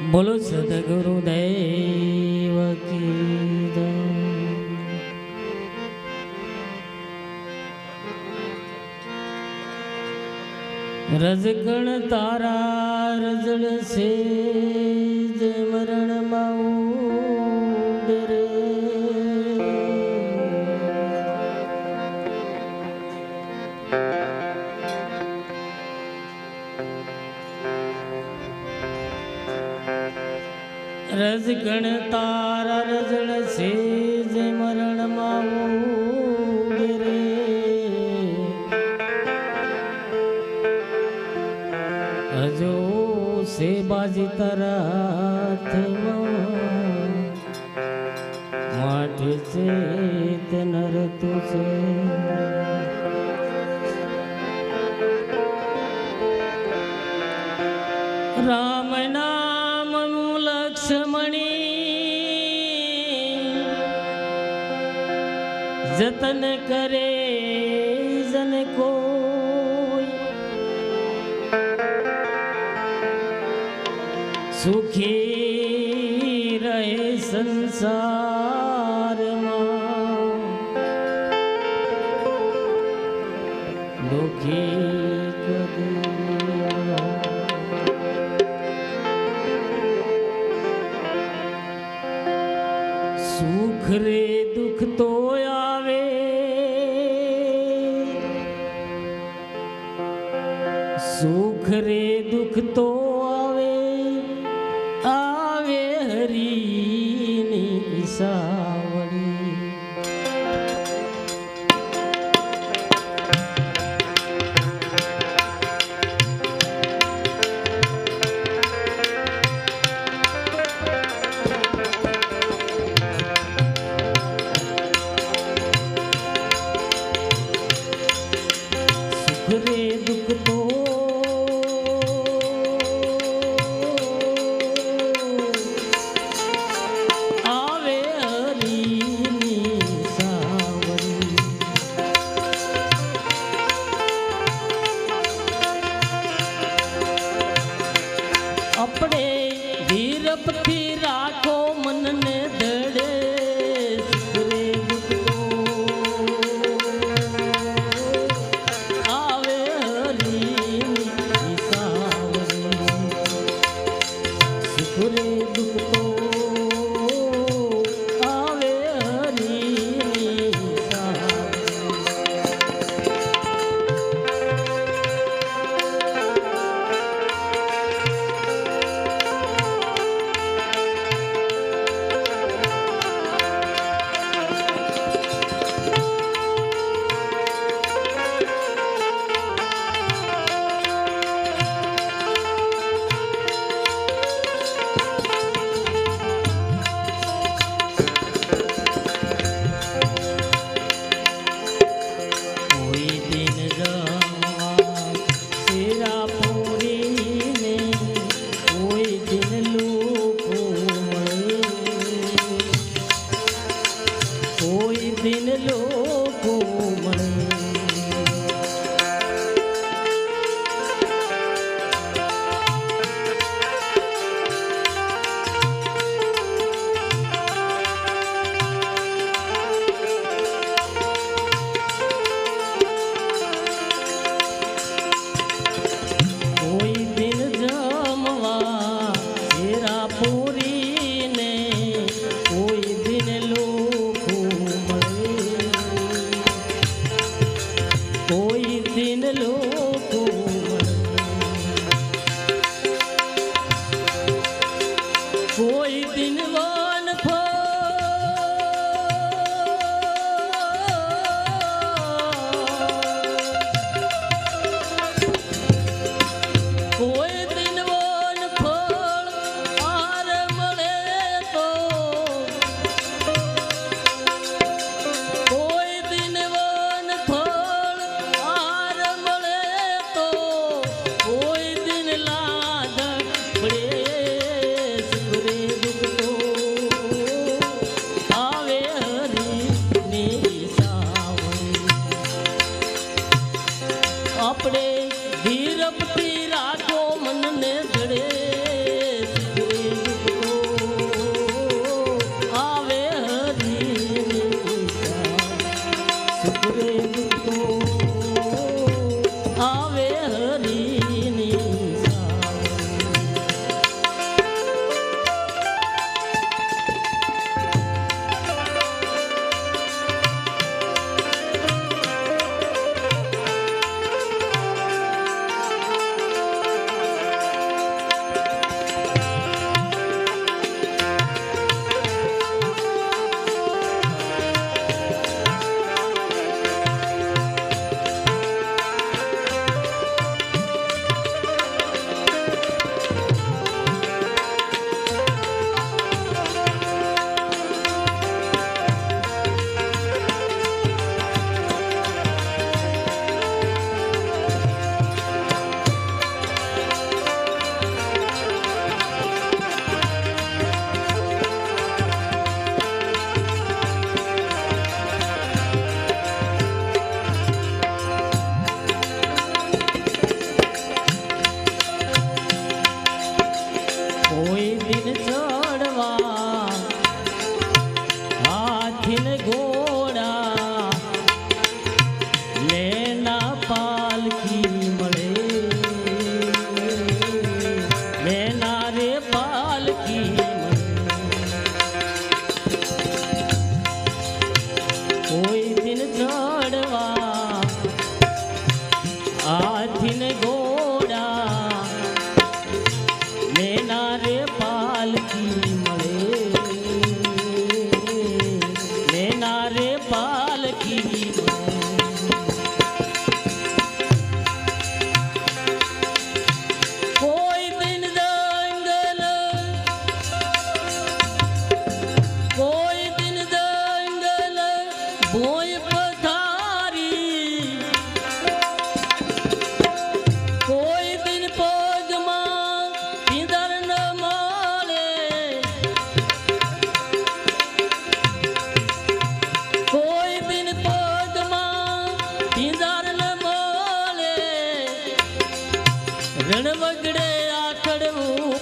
બોલો સદગુરુ દેવ રજગણ તારા રજળ છે. રજગણ તારા રજળ છે જે મરણમાં ઉડરે હજો સે બાજી તરત માઠ છે તે નરતું છે. જતન કરે જન કોઈ સુખી રહે સંસારમાં દુખી સુખ રે સુખ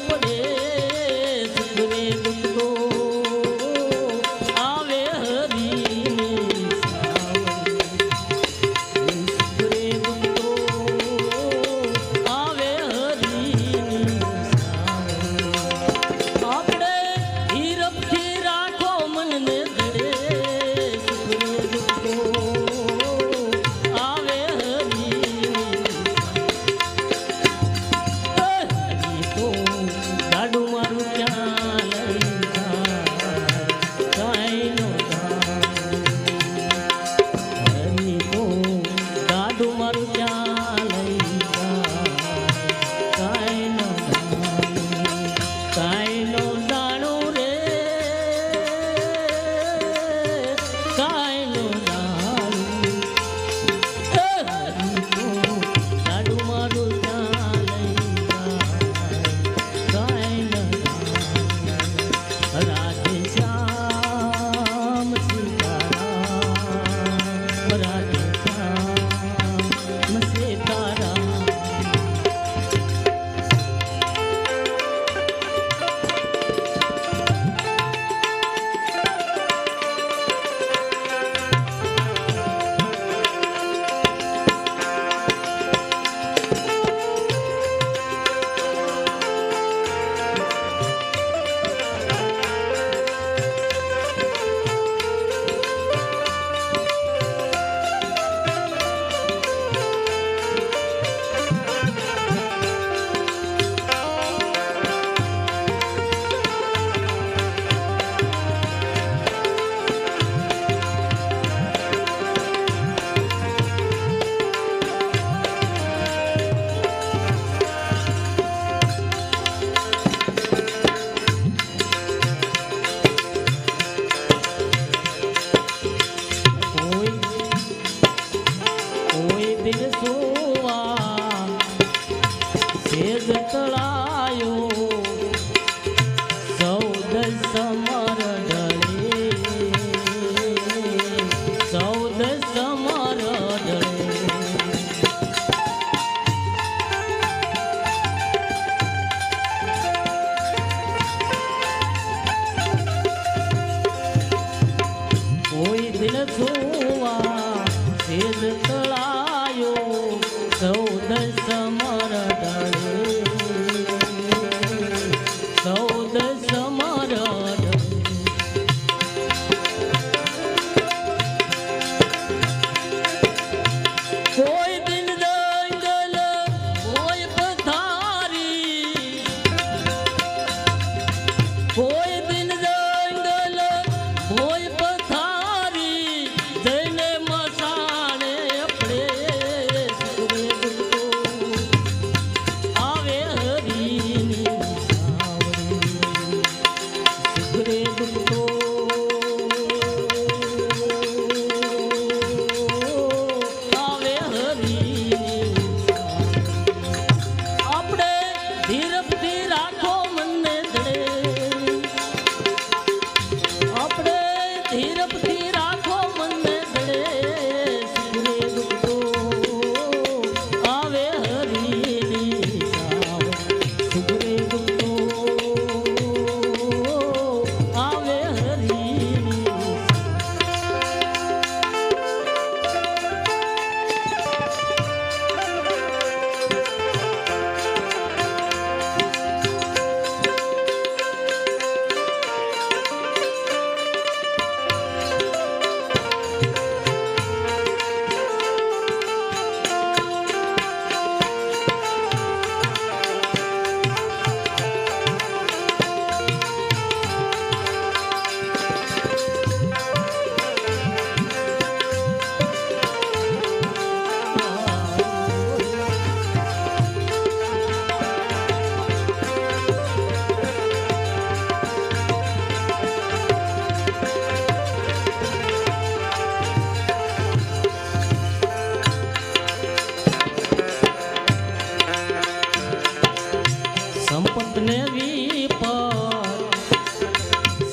poder.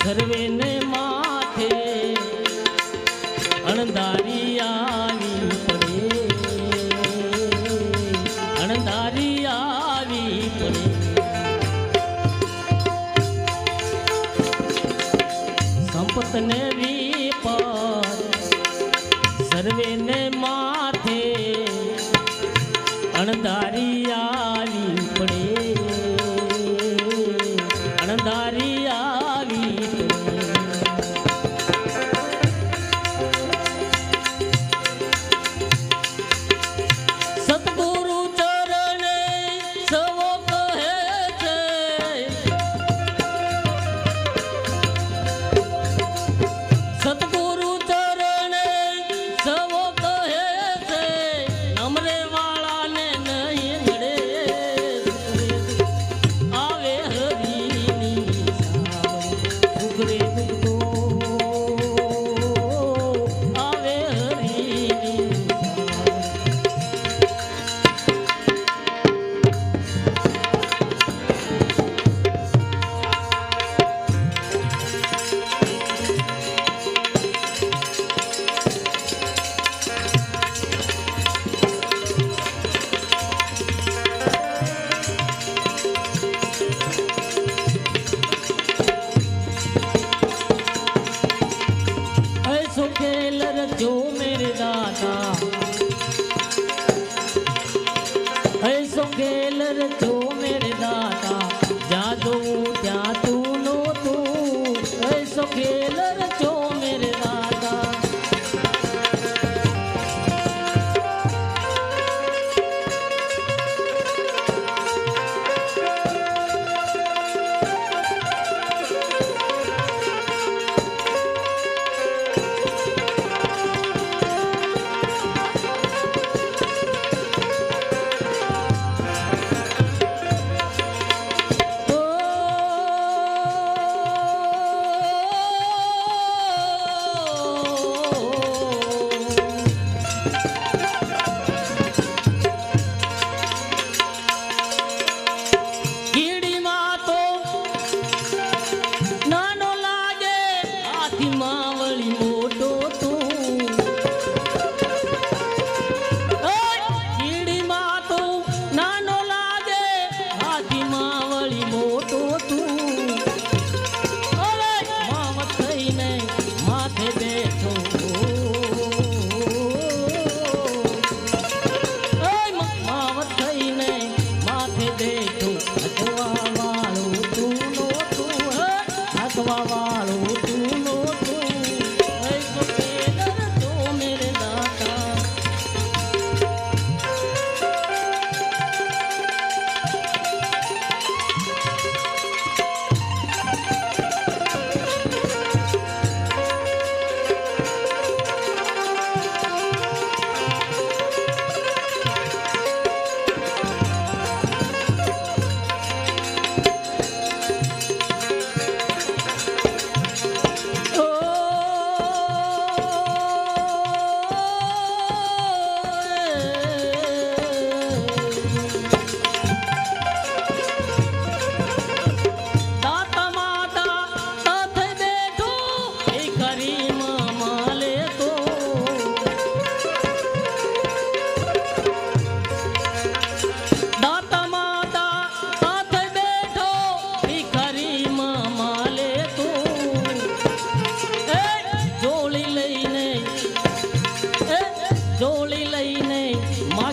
ಸರ್ವೇನ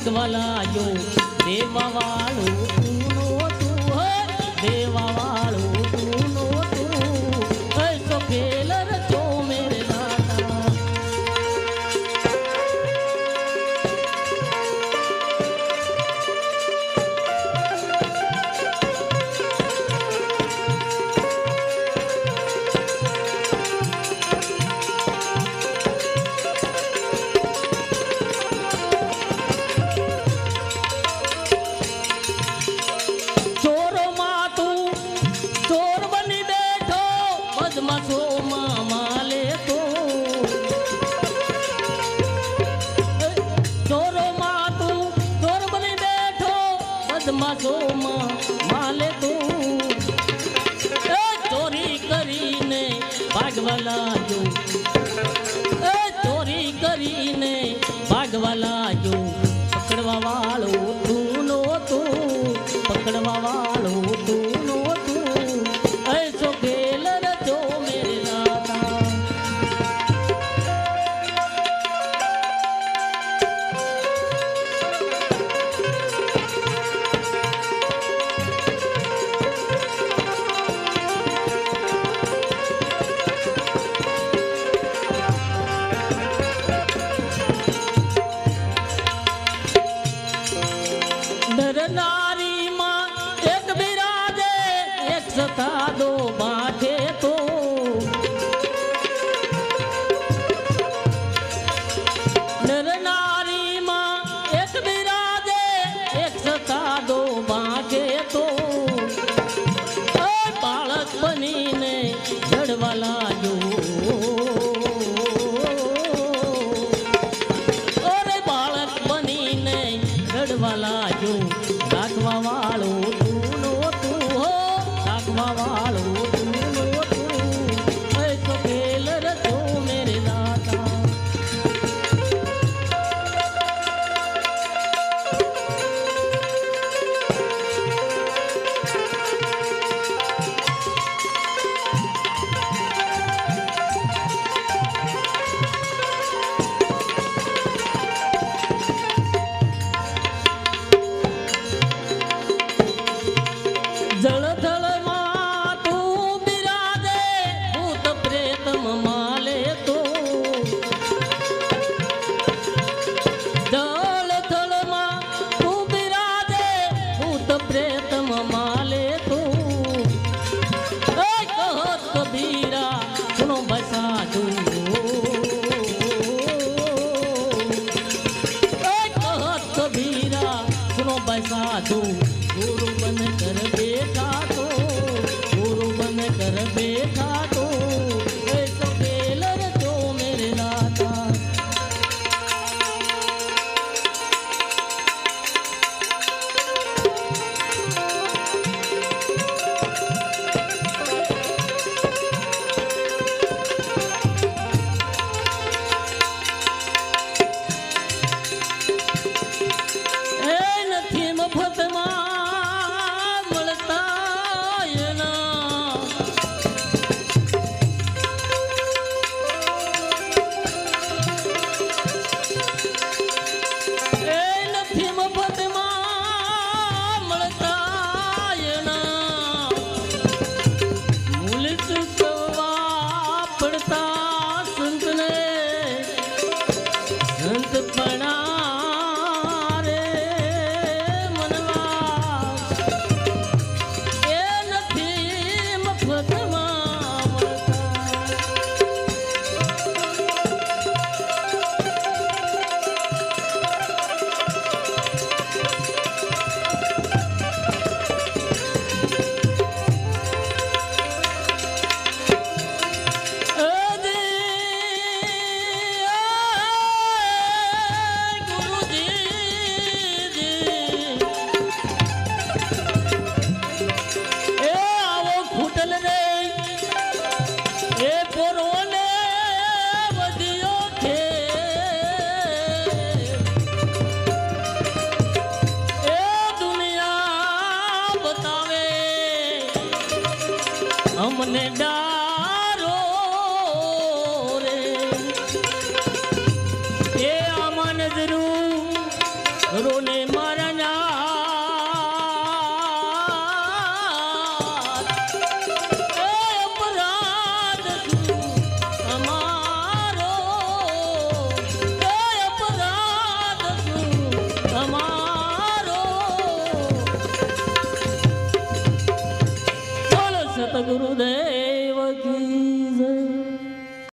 ભાગવા લાયો દેવા વાળું. માસોમાં માલે તું. એ ચોરી કરીને ભાગવા એ ચોરી કરીને ભાગવા કાઢવા લાગ્યું રાખવા વાળું તું નો તું હો રાખવા વાળું